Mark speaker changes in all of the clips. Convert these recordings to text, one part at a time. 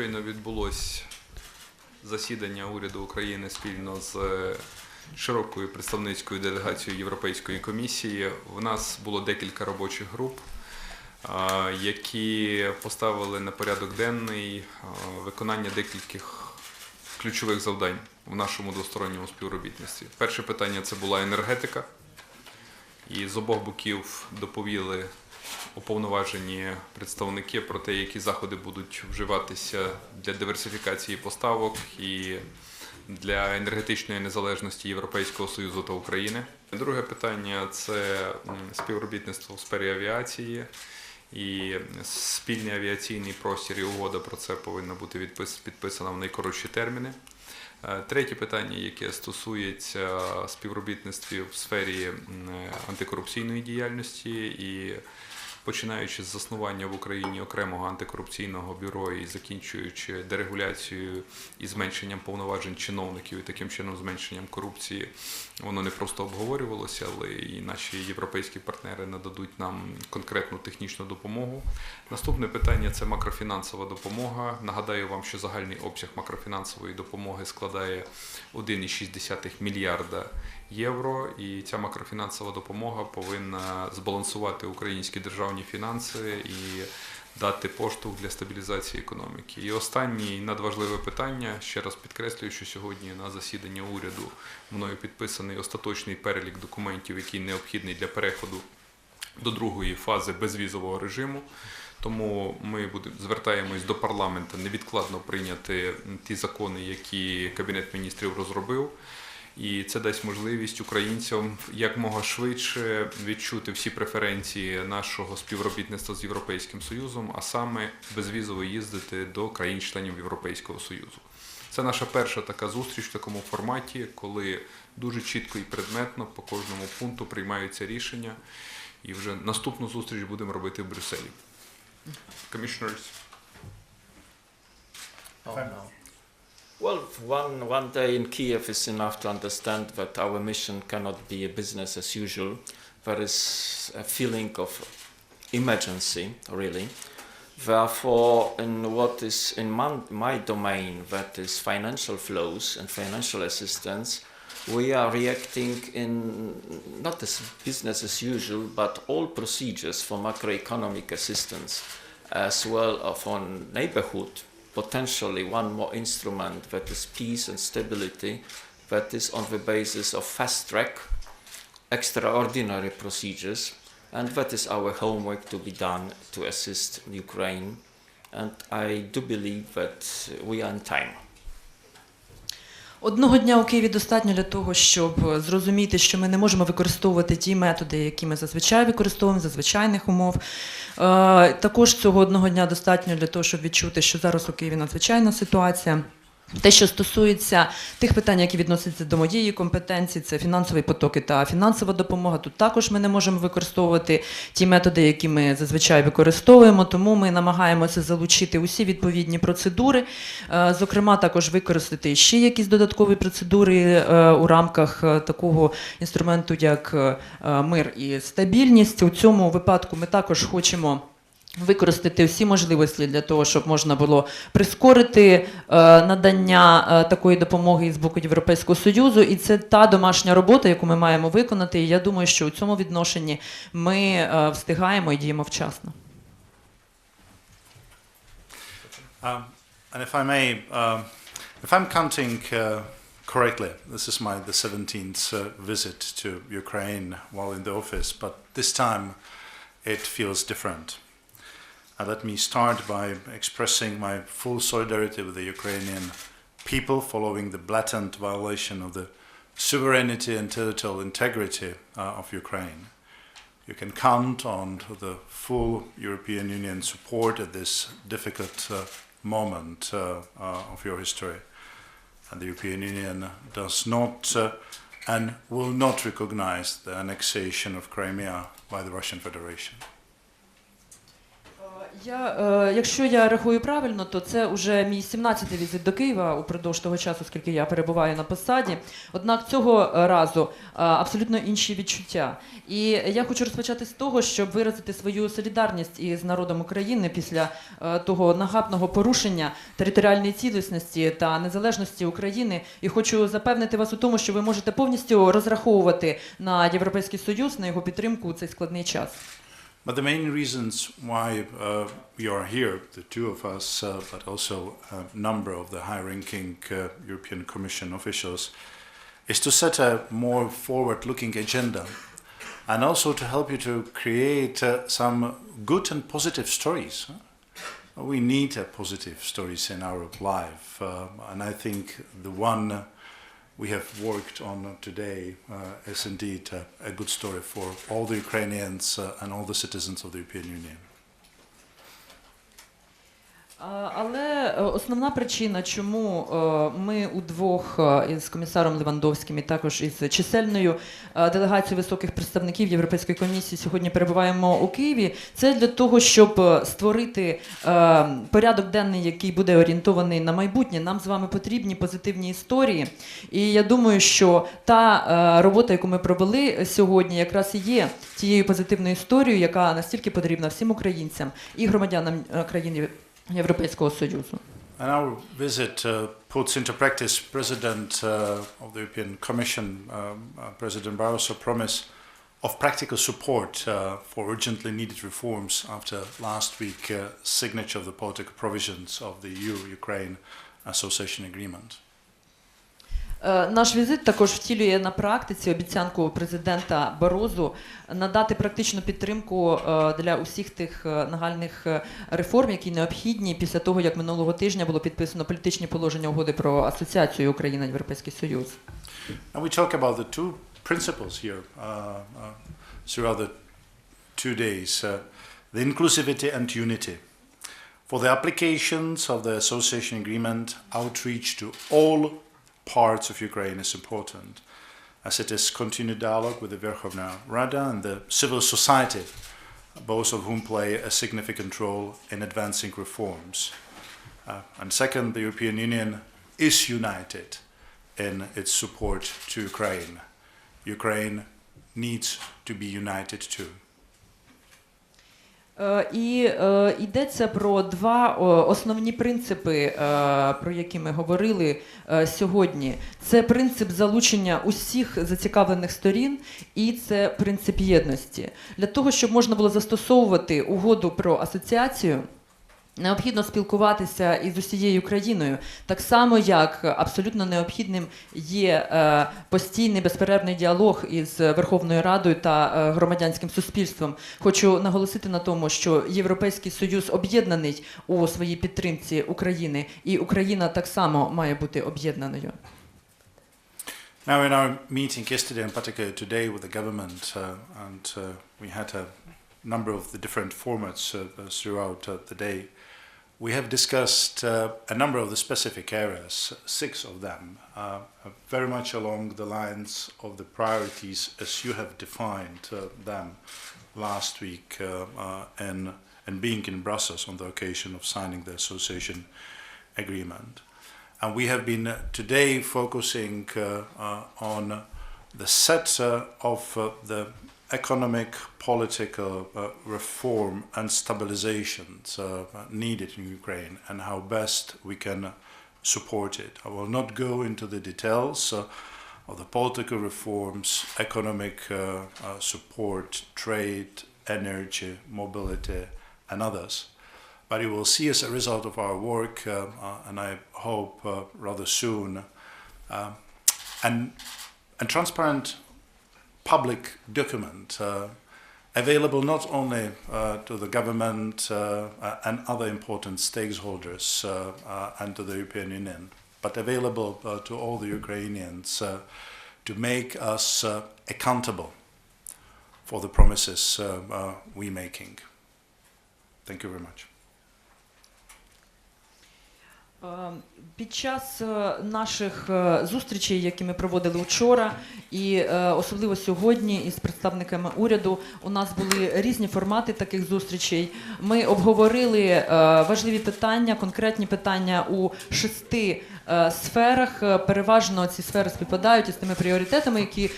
Speaker 1: щойно відбулось засідання уряду України спільно з е, широкою представницькою делегацією Європейської комісії. В нас було декілька робочих груп, які поставили на порядок денний виконання декількох ключових завдань в нашому двосторонньому співробітництві. Перше питання це була енергетика. І з обох боків доповіли уповноважені представники про те, які заходи будуть вживатися для диверсифікації поставок і для енергетичної незалежності Європейського Союзу та України. Друге питання це співробітництво в сфері авіації. І спільний авіаційний простір і угода про це повинна бути підписана в найкоротші терміни. Е, Третє питання, яке стосується співробітництва в сфері антикорупційної діяльності і починаючи з заснування в Україні окремого антикорупційного бюро і закінчуючи дерегуляцією і зменшенням повноважень чиновників і таким чином зменшенням корупції, воно не просто обговорювалося, але і наші європейські партнери нададуть нам конкретну технічну допомогу. Наступне питання це макрофінансова допомога. Нагадаю вам, що загальний обсяг макрофінансової допомоги складає 1,6 мільярда євро, і ця макрофінансова допомога повинна збалансувати українські державні фінанси і дати поштовх для стабілізації економіки. І останнє надважливе питання. Ще раз підкреслюю, що сьогодні на засіданні уряду мною підписаний остаточний перелік документів, який необхідний для переходу до другої фази безвізового режиму. Тому ми будемо звертаємось до парламенту невідкладно прийняти ті закони, які Кабінет міністрів розробив. І це дасть можливість українцям якмога швидше відчути всі преференції нашого співробітництва з Європейським Союзом, а саме безвізово їздити до країн-членів Європейського Союзу. Це наша перша така зустріч в такому форматі, коли дуже чітко і предметно по кожному пункту приймаються рішення. І вже наступну зустріч будемо робити в Брюсселі. Commissioners.
Speaker 2: Oh, no. Well, one, one day in Kiev is enough to understand that our mission cannot be a business as usual. There is a feeling of emergency, really. Therefore, in what is in my, my domain, that is financial flows and financial assistance, we are reacting in not as business as usual, but all procedures for macroeconomic assistance, as well as for neighborhood potentially one more instrument that is peace and stability that is on the basis of fast track extraordinary procedures and that is our homework to be done to assist ukraine. And i do believe that we are in time
Speaker 3: Одного дня у Києві достатньо для того, щоб зрозуміти, що ми не можемо використовувати ті методи, які ми зазвичай використовуємо за звичайних умов. Е, Також цього одного дня достатньо для того, щоб відчути, що зараз у Києві надзвичайна ситуація. Те, що стосується тих питань, які відносяться до моєї компетенції, це фінансові потоки та фінансова допомога. Тут також ми не можемо використовувати ті методи, які ми зазвичай використовуємо, тому ми намагаємося залучити усі відповідні процедури, Е, зокрема, також використати ще якісь додаткові процедури е, у рамках е, такого інструменту, як мир і стабільність. У цьому випадку ми також хочемо. Використати всі можливості для того, щоб можна було прискорити е, надання е, такої допомоги з боку Європейського Союзу, і це та домашня робота, яку ми маємо виконати. І я думаю, що у цьому відношенні ми е, встигаємо і діємо вчасно.
Speaker 4: Um, and if I um, uh, correctly, this is my the 17th uh, visit to Ukraine while in the office, but this time it feels different. Uh, let me start by expressing my full solidarity with the Ukrainian people following the blatant violation of the sovereignty and territorial integrity uh, of Ukraine. You can count on the full European Union support at this difficult uh, moment uh, uh, of your history. And the European Union does not uh, and will not recognize the annexation of Crimea by the Russian Federation.
Speaker 3: Я, е, якщо я рахую правильно, то це вже мій 17-й візит до Києва упродовж того часу, скільки я перебуваю на посаді. Однак цього разу е, абсолютно інші відчуття. І я хочу розпочати з того, щоб виразити свою солідарність із народом України після е, того нагабного порушення територіальної цілісності та незалежності України. І хочу запевнити вас у тому, що ви можете повністю розраховувати на Європейський Союз, на його підтримку у цей складний час.
Speaker 4: But the main reasons why uh, we are here, the two of us, uh, but also a number of the high-ranking uh, European Commission officials, is to set a more forward-looking agenda, and also to help you to create uh, some good and positive stories. We need positive stories in our life, uh, and I think the one we have worked on today uh, is indeed uh, a good story for all the Ukrainians uh, and all the citizens of the European Union.
Speaker 3: Але е, основна причина, чому е, ми удвох е, із комісаром Левандовським і також із чисельною делегацією високих представників Європейської комісії сьогодні перебуваємо у Києві, це для того, щоб створити порядок денний, який буде орієнтований на майбутнє. Нам з вами потрібні позитивні історії. І я думаю, що та робота, яку ми провели сьогодні, якраз і є тією позитивною історією, яка настільки потрібна всім українцям і громадянам е, країн Європейського Союзу.
Speaker 4: And our visit uh, puts into practice President uh, of the European Commission, um, uh, President Barroso, promise of practical support uh, for urgently needed reforms after last week uh, signature of the political provisions of the EU-Ukraine Association Agreement.
Speaker 3: Е, Наш візит також втілює на практиці обіцянку президента Барозу надати практичну підтримку е, для усіх тих е, нагальних реформ, які необхідні після того, як минулого тижня було підписано політичні положення угоди про асоціацію Україна Європейський Союз.
Speaker 4: And we talk about the two principles here uh, uh, throughout the two days uh, the inclusivity and unity. For the applications of the association agreement, outreach to all parts of Ukraine is important, as it is continued dialogue with the Verkhovna Rada and the civil society, both of whom play a significant role in advancing reforms. Uh, and second, the European Union is united in its support to Ukraine. Ukraine needs to be united too.
Speaker 3: Е, І е, йдеться про два основні принципи, е, про які ми говорили сьогодні. Це принцип залучення усіх зацікавлених сторін, і це принцип єдності. Для того, щоб можна було застосовувати угоду про асоціацію. Необхідно спілкуватися із усією країною, так само як абсолютно необхідним є е, постійний безперервний діалог із Верховною Радою та е, громадянським суспільством. Хочу наголосити на тому, що Європейський Союз об'єднаний у своїй підтримці України, і Україна так само має бути об'єднаною.
Speaker 4: Now, in our meeting yesterday, and particularly today with the government, uh, and uh, we had a number of the different formats uh, throughout uh, the day, we have discussed uh, a number of the specific areas, six of them, uh, very much along the lines of the priorities as you have defined uh, them last week uh, uh, and, and being in Brussels on the occasion of signing the association agreement. And we have been uh, today focusing uh, uh, on the set uh, of uh, the economic, political uh, reform and stabilizations uh, needed in Ukraine and how best we can support it. I will not go into the details uh, of the political reforms, economic uh, uh, support, trade, energy, mobility, and others. But you will see as a result of our work, uh, and I hope rather soon, and, and transparent public document uh, available not only uh, to the government uh, and other important stakeholders and to the European Union, but available to all the Ukrainians to make us accountable for the promises uh, uh, we making. Thank you very much.
Speaker 3: Е, Під час е, наших е, зустрічей, які ми проводили вчора, і е, особливо сьогодні із представниками уряду, у нас були різні формати таких зустрічей. Ми обговорили важливі питання, конкретні питання у шести сферах. Переважно ці сфери співпадають із тими пріоритетами, які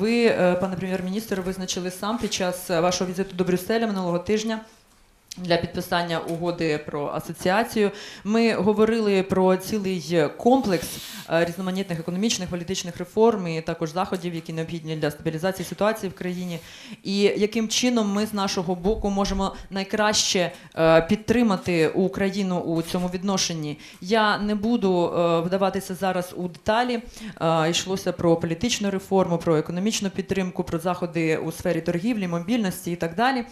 Speaker 3: ви, пане прем'єр-міністр, визначили сам під час вашого візиту до Брюсселя минулого тижня. Для підписання угоди про асоціацію ми говорили про цілий комплекс е, різноманітних економічних політичних реформ і також заходів, які необхідні для стабілізації ситуації в країні, і яким чином ми з нашого боку можемо найкраще е, підтримати Україну у цьому відношенні. Я не буду е, вдаватися зараз у деталі. Йшлося про політичну реформу, про економічну підтримку, про заходи у сфері торгівлі, мобільності і так далі.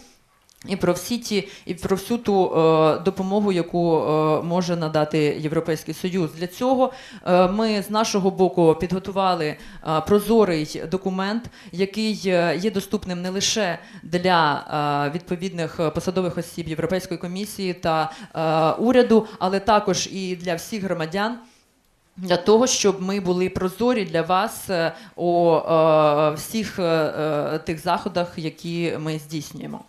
Speaker 3: І про всі ті, і про всю ту е, допомогу, яку е, може надати Європейський Союз. Для цього е, ми з нашого боку підготували е, прозорий документ, який е, є доступним не лише для е, відповідних посадових осіб Європейської комісії та е, уряду, але також і для всіх громадян. Для того, щоб ми були прозорі для вас е, у е, всіх е, е, тих заходах, які ми здійснюємо.